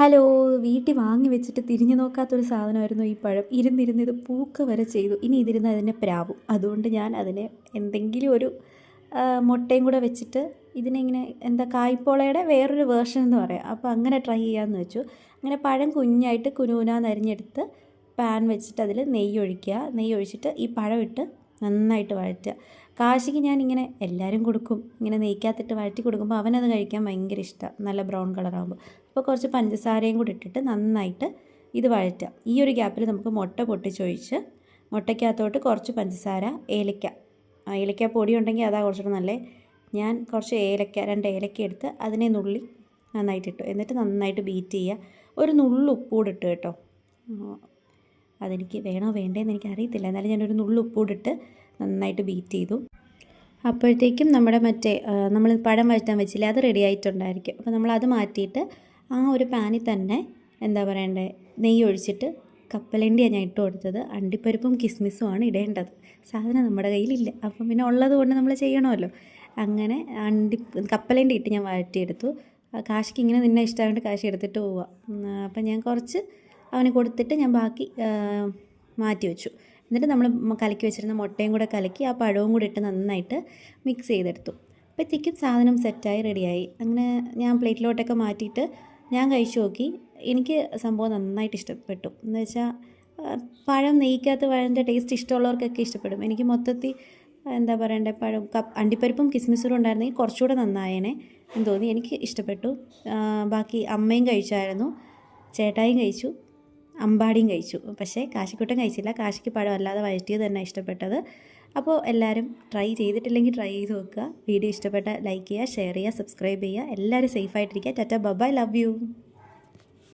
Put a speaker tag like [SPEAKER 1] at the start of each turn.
[SPEAKER 1] Hello വീട്ടിൽ വാങ്ങി വെച്ചിട്ട് തിരിഞ്ഞു നോക്കാത്തൊരു സാധനമായിരുന്നു ഈ പഴം. ഇരുന്നിരുന്ന് ഇത് പൂക്ക വരെ ചെയ്തു. ഇനി ഇതിരുന്ന് അതിനെ പ്രാവും. അതുകൊണ്ട് ഞാൻ അതിനെ എന്തെങ്കിലും ഒരു മുട്ടയും കൂടെ വെച്ചിട്ട് ഇതിനെ ഇങ്ങനെ എന്താ കായ്പോളയുടെ വേറൊരു വേർഷൻ എന്ന് പറയാം. അപ്പോൾ അങ്ങനെ ട്രൈ ചെയ്യാമെന്ന് വെച്ചു. അങ്ങനെ പഴം കുഞ്ഞായിട്ട് കുനുകുനാന്ന് അരിഞ്ഞെടുത്ത് പാൻ വെച്ചിട്ട് അതിൽ നെയ്യ് ഒഴിക്കുക നെയ്യ് ഒഴിച്ചിട്ട് ഈ പഴം ഇട്ട് നന്നായിട്ട് വഴറ്റുക. കാശിക്ക് ഞാൻ ഇങ്ങനെ എല്ലാവരും കൊടുക്കും. ഇങ്ങനെ നെയ്ക്കാത്തിട്ട് വഴറ്റി കൊടുക്കുമ്പോൾ അവനത് കഴിക്കാൻ ഭയങ്കര ഇഷ്ടമാണ് നല്ല ബ്രൗൺ കളറാകുമ്പോൾ അപ്പോൾ കുറച്ച് പഞ്ചസാരയും കൂടി ഇട്ടിട്ട് നന്നായിട്ട് ഇത് വഴറ്റുക. ഈ ഒരു ഗ്യാപ്പിൽ നമുക്ക് മുട്ട പൊട്ടിച്ചൊഴിച്ച് മുട്ടയ്ക്കകത്തോട്ട് കുറച്ച് പഞ്ചസാര ഏലക്ക. ഏലക്ക പൊടി ഉണ്ടെങ്കിൽ അതാ കുറച്ചുകൂടെ നല്ലേ? ഞാൻ കുറച്ച് ഏലക്ക രണ്ട് ഏലക്ക എടുത്ത് അതിനെ നുള്ളി നന്നായിട്ട് ഇട്ടു. എന്നിട്ട് നന്നായിട്ട് ബീറ്റ് ചെയ്യുക. ഒരു നുള്ളു ഉപ്പൂടെ ഇട്ടു കേട്ടോ. അതെനിക്ക് വേണോ വേണ്ടേന്ന് എനിക്ക് അറിയത്തില്ല എന്നാലും ഞാനൊരു നുള്ളു ഉപ്പൂടിട്ട് നന്നായിട്ട് ബീറ്റ് ചെയ്തു. അപ്പോഴത്തേക്കും നമ്മുടെ മറ്റേ നമ്മൾ പഴം വഴറ്റാൻ വെച്ചില്ല അത് റെഡി ആയിട്ടുണ്ടായിരിക്കും. അപ്പോൾ നമ്മൾ അത് മാറ്റിയിട്ട് ആ ഒരു പാനിൽ തന്നെ എന്താ പറയണ്ടേ നെയ്യ് ഒഴിച്ചിട്ട് കപ്പലണ്ടിയാണ് ഞാൻ ഇട്ട് കൊടുത്തത്. അണ്ടിപ്പരിപ്പും കിസ്മിസുമാണ് ഇടേണ്ടത്. സാധനം നമ്മുടെ കയ്യിലില്ല. അപ്പം പിന്നെ ഉള്ളത് കൊണ്ട് നമ്മൾ ചെയ്യണമല്ലോ. അങ്ങനെ അണ്ടി കപ്പലണ്ടി ഇട്ട് ഞാൻ വഴറ്റിയെടുത്തു. കാശിക്ക് ഇങ്ങനെ നിന്നെ ഇഷ്ടമായതുകൊണ്ട് കാശി എടുത്തിട്ട് പോവുക അപ്പം ഞാൻ കുറച്ച് അവന് കൊടുത്തിട്ട് ഞാൻ ബാക്കി മാറ്റി വെച്ചു. എന്നിട്ട് നമ്മൾ കലക്കി വെച്ചിരുന്ന മുട്ടയും കൂടെ കലക്കി ആ പഴവും കൂടി ഇട്ട് നന്നായിട്ട് മിക്സ് ചെയ്തെടുത്തു. അപ്പോഴത്തേക്കും സാധനം സെറ്റായി റെഡിയായി അങ്ങനെ ഞാൻ പ്ലേറ്റിലോട്ടൊക്കെ മാറ്റിയിട്ട് ഞാൻ കഴിച്ചു നോക്കി. എനിക്ക് സംഭവം നന്നായിട്ട് ഇഷ്ടപ്പെട്ടു. എന്ന് വെച്ചാൽ പഴം നെയ്ക്കാത്ത പഴന്റെ ടേസ്റ്റ് ഇഷ്ടമുള്ളവർക്കൊക്കെ ഇഷ്ടപ്പെടും. എനിക്ക് മൊത്തത്തിൽ എന്താ പറയണ്ടേ പഴം കപ്പ് അണ്ടിപ്പരിപ്പും കിസ്മിസും ഉണ്ടായിരുന്നെങ്കിൽ കുറച്ചുകൂടെ നന്നായേനെ എന്ന് തോന്നി. എനിക്ക് ഇഷ്ടപ്പെട്ടു. ബാക്കി അമ്മയും കഴിച്ചായിരുന്നു. ചേട്ടായും കഴിച്ചു. അമ്പാടിയും കഴിച്ചു. പക്ഷേ കാശിക്കുട്ടൻ കഴിച്ചില്ല. കാശിക്ക് പഴം അല്ലാതെ വഴറ്റിയത് തന്നെ ഇഷ്ടപ്പെട്ടത്. അപ്പോൾ എല്ലാവരും ട്രൈ ചെയ്തിട്ടില്ലെങ്കിൽ ട്രൈ ചെയ്ത് നോക്കുക. വീഡിയോ ഇഷ്ടപ്പെട്ട ലൈക്ക് ചെയ്യുക ഷെയർ ചെയ്യുക സബ്സ്ക്രൈബ് ചെയ്യുക. എല്ലാവരും സേഫായിട്ടിരിക്കുക tata bye bye love you.